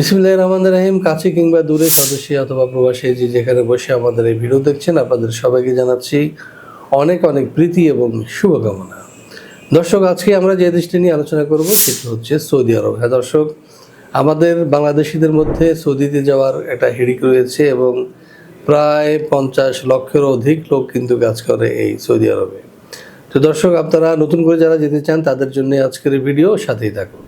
বিসমুল্লাহ রহমান রাহিম, কাছে কিংবা দূরে স্বদেশী অথবা প্রবাসী যে যেখানে বসে আমাদের এই ভিডিও দেখছেন, আপনাদের সবাইকে জানাচ্ছি অনেক অনেক প্রীতি এবং শুভকামনা। দর্শক, আজকে আমরা যে দেশটি নিয়ে আলোচনা করব সেটি হচ্ছে সৌদি আরব। হ্যাঁ দর্শক, আমাদের বাংলাদেশিদের মধ্যে সৌদিতে যাওয়ার একটা হিড়িক রয়েছে এবং প্রায় পঞ্চাশ লক্ষের অধিক লোক কিন্তু কাজ করে এই সৌদি আরবে। তো দর্শক, আপনারা নতুন করে যারা যেতে চান তাদের জন্য আজকের ভিডিও সাথেই থাকুন।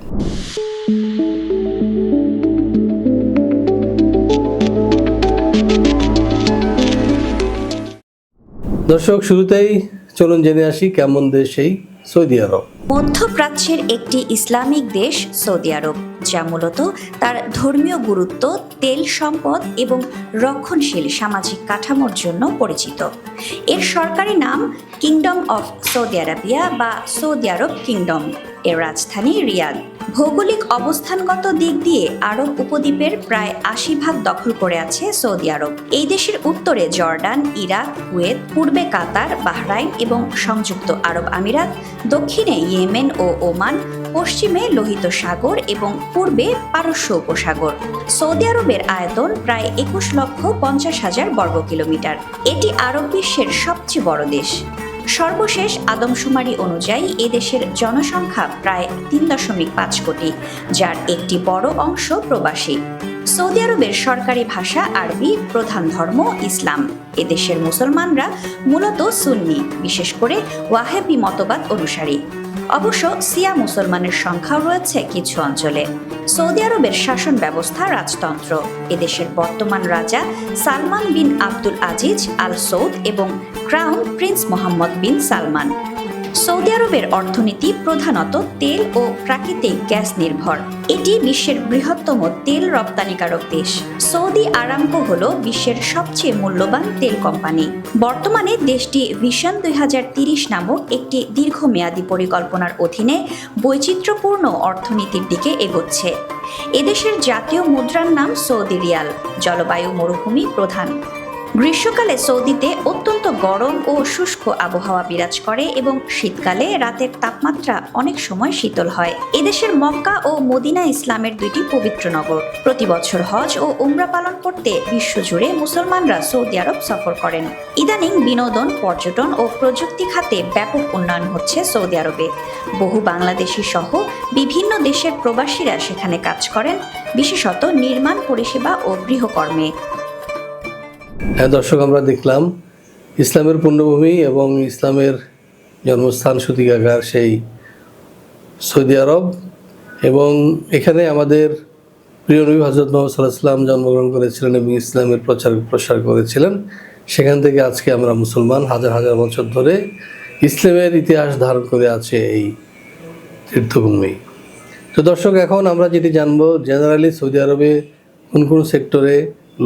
দর্শক, শুরুতেই চলুন জেনে আসি কেমন দেশ এই সৌদি আরব। মধ্যপ্রাচ্যের একটি ইসলামিক দেশ সৌদি আরব, যা মূলত তার ধর্মীয় গুরুত্ব, তেল সম্পদ এবং রক্ষণশীল সামাজিক কাঠামোর জন্য পরিচিত। এর সরকারি নাম কিংডম অফ সৌদি আরাবিয়া বা সৌদি আরব কিংডম। এর রাজধানী রিয়াদ। ভৌগোলিক অবস্থানগত দিক দিয়ে আরব উপদ্বীপের প্রায় আশি ভাগ দখল করে আছে সৌদি আরব। এই দেশের উত্তরে জর্ডান, ইরাক, কুয়েত, পূর্বে কাতার, বাহরাইন এবং সংযুক্ত আরব আমিরাত, দক্ষিণে ইয়েমেন ও ওমান, পশ্চিমে লোহিত সাগর এবং পূর্বে পারস্য উপসাগর। সৌদি আরবের আয়তন প্রায় একুশ লক্ষ পঞ্চাশ হাজার বর্গ কিলোমিটার এটি আরব বিশ্বের সবচেয়ে বড় দেশ। সর্বশেষ আদমশুমারি অনুযায়ী এদেশের জনসংখ্যা প্রায় তিন দশমিক পাঁচ কোটি, যার একটি বড় অংশ প্রবাসী। সৌদি আরবের সরকারি ভাষা, আরবি, প্রধান ধর্ম, ইসলাম। এদেশের মুসলমানরা মূলত সুন্নি, বিশেষ করে ওয়াহেবি মতবাদ অনুসারী। অবশ্য সিয়া মুসলমানের সংখ্যাও রয়েছে কিছু অঞ্চলে। সৌদি আরবের শাসন ব্যবস্থা রাজতন্ত্র। এদেশের বর্তমান রাজা সালমান বিন আব্দুল আজিজ আল সৌদ এবং crown prince Mohammed bin Salman. Saudi আরবের অর্থনীতি প্রধানত তেল ও প্রাকৃতিক গ্যাস নির্ভর। এটি বিশ্বের বৃহত্তম তেল রপ্তানিকারক দেশ। সৌদি আরামকো হল বিশ্বের সবচেয়ে মূল্যবান তেল কোম্পানি। বর্তমানে দেশটি ভিশন দুই নামক একটি দীর্ঘমেয়াদী পরিকল্পনার অধীনে বৈচিত্র্যপূর্ণ অর্থনীতির দিকে এগোচ্ছে। এদেশের জাতীয় মুদ্রার নাম সৌদি রিয়াল, জলবায়ু মরুভূমি প্রধান। গ্রীষ্মকালে সৌদিতে অত্যন্ত গরম ও শুষ্ক আবহাওয়া বিরাজ করে এবং শীতকালে রাতের তাপমাত্রা অনেক সময় শীতল হয়। এদেশের মক্কা ও মদিনা ইসলামের দুইটি পবিত্র নগর। প্রতি বছর হজ ও উমরা পালন করতে বিশ্বজুড়ে মুসলমানরা সৌদি আরব সফর করেন। ইদানিং বিনোদন, পর্যটন ও প্রযুক্তি খাতে ব্যাপক উন্নয়ন হচ্ছে সৌদি আরবে। বহু বাংলাদেশি সহ বিভিন্ন দেশের প্রবাসীরা সেখানে কাজ করেন, বিশেষত নির্মাণ, পরিষেবা ও গৃহকর্মে। হ্যাঁ দর্শক, আমরা দেখলাম ইসলামের পূর্ণভূমি এবং ইসলামের জন্মস্থান সুতিকাগার সেই সৌদি আরব এবং এখানে আমাদের প্রিয় নবী হজরত মোহাম্মদ সাল্লাহ সাল্লাম জন্মগ্রহণ করেছিলেন এবং ইসলামের প্রচার প্রসার করেছিলেন। সেখান থেকে আজকে আমরা মুসলমান হাজার হাজার বছর ধরে ইসলামের ইতিহাস ধারণ করে আছে এই তীর্থভূমি। তো দর্শক, এখন আমরা যেটি জানব জেনারেলি সৌদি আরবে কোন কোন সেক্টরে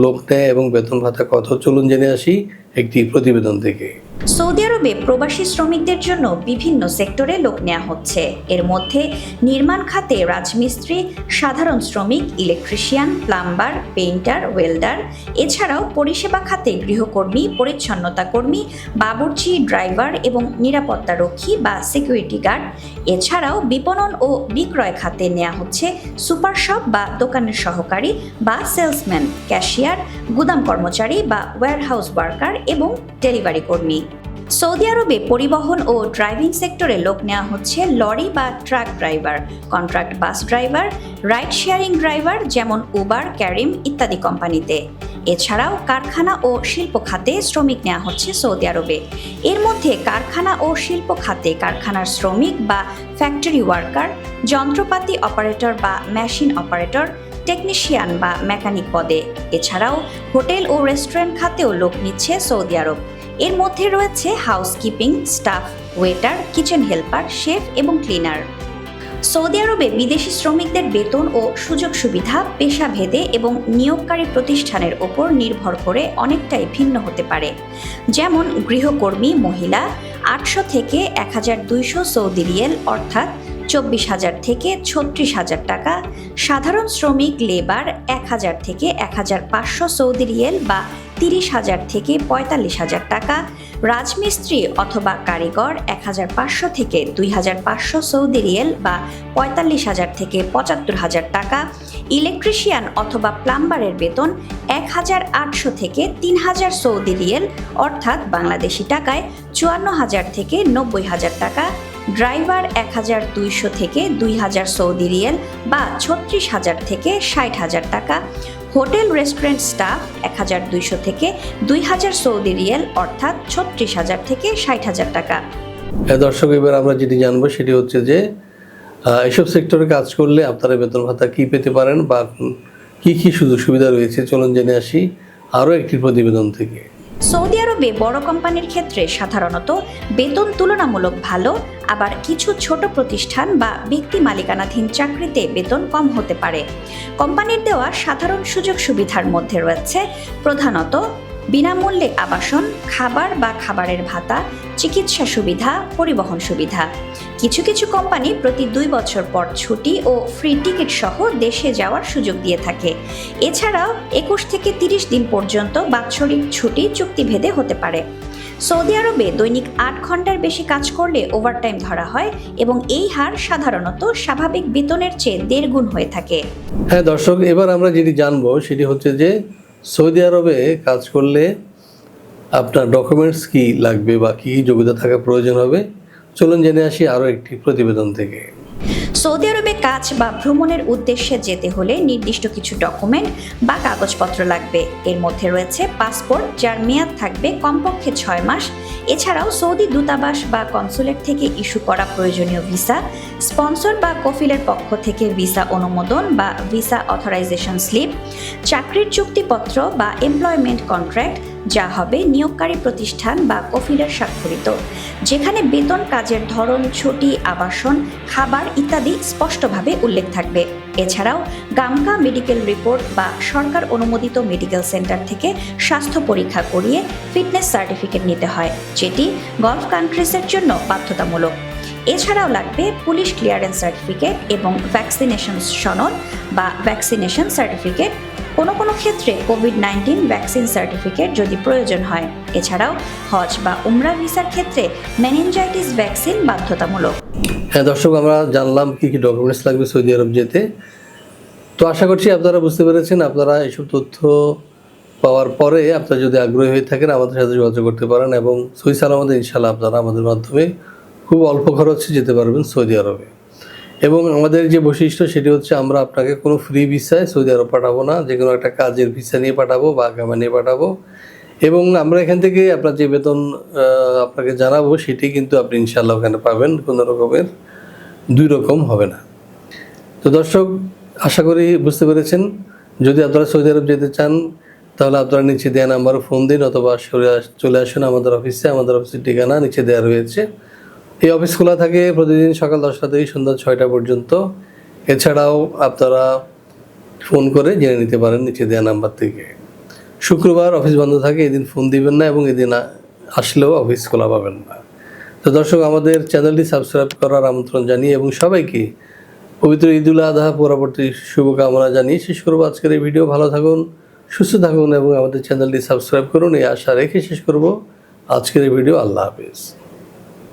লোক নেয় এবং বেতন ভাতা কত? চলুন জেনে আসি একটি প্রতিবেদন থেকে। সৌদি আরবে প্রবাসী শ্রমিকদের জন্য বিভিন্ন সেক্টরে লোক নেওয়া হচ্ছে। এর মধ্যে নির্মাণ খাতে রাজমিস্ত্রি, সাধারণ শ্রমিক, ইলেকট্রিশিয়ান, প্লাম্বার, পেইন্টার, ওয়েল্ডার, এছাড়াও পরিষেবা খাতে গৃহকর্মী, পরিচ্ছন্নতা কর্মী, বাবুর্চি, ড্রাইভার এবং নিরাপত্তা রক্ষী বা সিকিউরিটি গার্ড। এছাড়াও বিপণন ও বিক্রয় খাতে নেওয়া হচ্ছে সুপার শপ বা দোকানের সহকারী বা সেলসম্যান, ক্যাশিয়ার, গুদাম কর্মচারী বা ওয়্যারহাউস ওয়ার্কার এবং ডেলিভারি কর্মী। সৌদি আরবে পরিবহন ও ড্রাইভিং সেক্টরে লোক নেওয়া হচ্ছে লরি বা truck driver, contract bus driver, ride sharing driver যেমন উবার, ক্যারিম ইত্যাদি কোম্পানিতে। এছাড়াও কারখানা ও শিল্প খাতে শ্রমিক নেওয়া হচ্ছে সৌদি আরবে। এর মধ্যে কারখানা ও শিল্প খাতে কারখানার শ্রমিক বা ফ্যাক্টরি ওয়ার্কার যন্ত্রপাতি অপারেটর বা মেশিন অপারেটর টেকনিশিয়ান বা মেকানিক পদে। এছাড়াও হোটেল ও রেস্টুরেন্ট খাতেও লোক নিচ্ছে সৌদি আরব। এর মধ্যে রয়েছে housekeeping staff waiter kitchen helper chef এবং ক্লিনার সৌদি আরবে বিদেশি শ্রমিকদের বেতন ও সুযোগ সুবিধা, পেশাভেদে এবং নিয়োগকারী প্রতিষ্ঠানের ওপর নির্ভর করে অনেকটাই ভিন্ন হতে পারে। যেমন গৃহকর্মী, মহিলা, আটশো থেকে এক হাজার দুইশো সৌদি রিয়েল, অর্থাৎ চব্বিশ হাজার থেকে ছত্রিশ হাজার টাকা। সাধারণ শ্রমিক, লেবার, এক হাজার থেকে এক হাজার পাঁচশো সৌদি রিয়েল বা তিরিশ হাজার থেকে পঁয়তাল্লিশ হাজার টাকা, রাজমিস্ত্রি অথবা কারিগর এক হাজার পাঁচশো থেকে দুই হাজার পাঁচশো সৌদি রিয়েল বা পঁয়তাল্লিশ হাজার থেকে পঁচাত্তর হাজার টাকা, ইলেকট্রিশিয়ান অথবা প্লাম্বারের বেতন এক হাজার আটশো থেকে তিন হাজার সৌদি রিয়েল, অর্থাৎ বাংলাদেশি টাকায় চুয়ান্ন হাজার থেকে নব্বই হাজার টাকা, ড্রাইভার এক হাজার দুইশো থেকে দুই হাজার সৌদি রিয়েল বা ছত্রিশ হাজার থেকে ষাট হাজার টাকা হোটেল রেস্টুরেন্ট স্টাফ এক হাজার দুইশো থেকে দুই হাজার সৌদি রিয়েল, অর্থাৎ ছত্রিশ হাজার থেকে ষাট হাজার টাকা। হ্যাঁ দর্শক, এবার আমরা যেটি জানব সেটি হচ্ছে যে এসব সেক্টরে কাজ করলে আপনারা বেতন ভাতা কি পেতে পারেন বা কি কি সুযোগ সুবিধা রয়েছে? চলুন জেনে আসি আরও একটি প্রতিবেদন থেকে। সৌদি আরবে বড় কোম্পানির ক্ষেত্রে সাধারণত বেতন তুলনামূলক ভালো, আবার কিছু ছোট প্রতিষ্ঠান বা ব্যক্তি মালিকানাধীন চাকরিতে বেতন কম হতে পারে। কোম্পানির দেওয়া সাধারণ সুযোগ সুবিধার মধ্যে রয়েছে প্রধানত বিনামূল্যে আবাসন, খাবার বা খাবারের ভাতা, চিকিৎসা সুবিধা, পরিবহন সুবিধা। কিছু কিছু কোম্পানি প্রতি দুই বছর পর ছুটি ও ফ্রি টিকিট সহ দেশে যাওয়ার সুযোগ দিয়ে থাকে। এছাড়াও একুশ থেকে তিরিশ দিন পর্যন্ত বাৎসরিক ছুটি চুক্তিভেদে হতে পারে। সৌদি আরবে দৈনিক আট ঘণ্টার বেশি কাজ করলে ওভারটাইম ধরা হয় এবং এই হার সাধারণত স্বাভাবিক বেতনের চেয়ে দেড় গুণ হয়ে থাকে। হ্যাঁ দর্শক, এবার আমরা যেটি জানব সেটি হচ্ছে যে সৌদি আরবে কাজ করলে আপনার ডকুমেন্টস কি লাগবে বা কী যোগ্যতা থাকা প্রয়োজন হবে? চলুন জেনে আসি আরও একটি প্রতিবেদন থেকে। সৌদি আরবে কাজ বা ভ্রমণের উদ্দেশ্যে যেতে হলে নির্দিষ্ট কিছু ডকুমেন্ট বা কাগজপত্র লাগবে। এর মধ্যে রয়েছে পাসপোর্ট, যার মেয়াদ থাকবে কমপক্ষে ছয় মাস। এছাড়াও সৌদি দূতাবাস বা কনসুলেট থেকে ইস্যু করা প্রয়োজনীয় ভিসা, স্পন্সর বা কফিলের পক্ষ থেকে ভিসা অনুমোদন বা ভিসা অথরাইজেশন স্লিপ, চাকরির চুক্তিপত্র বা এমপ্লয়মেন্ট কন্ট্রাক্ট যা হবে নিয়োগকারী প্রতিষ্ঠান বা কফিলের স্বাক্ষরিত, যেখানে বেতন, কাজের ধরন, ছুটি, আবাসন, খাবার ইত্যাদি স্পষ্টভাবে উল্লেখ থাকবে। এছাড়াও গামকা মেডিকেল রিপোর্ট বা সরকার অনুমোদিত মেডিকেল সেন্টার থেকে স্বাস্থ্য পরীক্ষা করিয়ে ফিটনেস সার্টিফিকেট নিতে হয়, যেটি গলফ কান্ট্রিজের জন্য বাধ্যতামূলক। এছাড়াও লাগবে পুলিশ ক্লিয়ারেন্স সার্টিফিকেট এবং ভ্যাকসিনেশন সনদ বা ভ্যাকসিনেশন সার্টিফিকেট কোনো কোনো ক্ষেত্রে কোভিড নাইন্টিন ভ্যাকসিন সার্টিফিকেট যদি প্রয়োজন হয়। এছাড়াও হজ বা উমরা ভিসার ক্ষেত্রে মেনিনজাইটিস ভ্যাকসিন বাধ্যতামূলক। হ্যাঁ দর্শক, আমরা জানলাম কী কী ডকুমেন্টস লাগবে সৌদি আরব যেতে। তো আশা করছি আপনারা বুঝতে পেরেছেন, আপনারা এইসব তথ্য পাওয়ার পরে আপনারা যদি আগ্রহী হয়ে থাকেন, আমাদের সাথে যোগাযোগ করতে পারেন এবং সই সালামতে ইনশাল্লাহ আপনারা আমাদের মাধ্যমে খুব অল্প খরচে যেতে পারবেন সৌদি আরবে। এবং আমাদের যে বৈশিষ্ট্য সেটি হচ্ছে আমরা আপনাকে কোনো ফ্রি ভিসায় সৌদি আরব পাঠাবো না যে কোনো একটা কাজের ভিসা নিয়ে পাঠাবো বা কামা নিয়ে পাঠাবো। এবং আমরা এখান থেকে আপনার যে বেতন আপনাকে জানাব সেটি কিন্তু আপনি ইনশাল্লাহ ওখানে পাবেন, কোনো রকমের দুই রকম হবে না। তো দর্শক, আশা করি বুঝতে পেরেছেন। যদি আপনারা সৌদি আরব যেতে চান, তাহলে আপনারা নিচে দেওয়া নাম্বারে ফোন দিন অথবা চলে আসুন আমাদের অফিসে। আমাদের অফিসের ঠিকানা নিচে দেওয়া রয়েছে। এই অফিস খোলা থাকে প্রতিদিন সকাল দশটা থেকে সন্ধ্যা ছয়টা পর্যন্ত। এছাড়াও আপনারা ফোন করে জেনে নিতে পারেন নিচে দেওয়া নাম্বার থেকে। শুক্রবার অফিস বন্ধ থাকে, এদিন ফোন দিবেন না এবং এদিন আসলেও অফিস খোলা পাবেন না। তো দর্শক, আমাদের চ্যানেলটি সাবস্ক্রাইব করার আমন্ত্রণ জানিয়ে এবং সবাইকে পবিত্র ঈদুল আধা পরবর্তী শুভকামনা জানিয়ে শেষ করব আজকের এই ভিডিও। ভালো থাকুন, সুস্থ থাকুন এবং আমাদের চ্যানেলটি সাবস্ক্রাইব করুন, এই আশা রেখে শেষ করব। আজকের এই ভিডিও, আল্লাহ হাফিজ।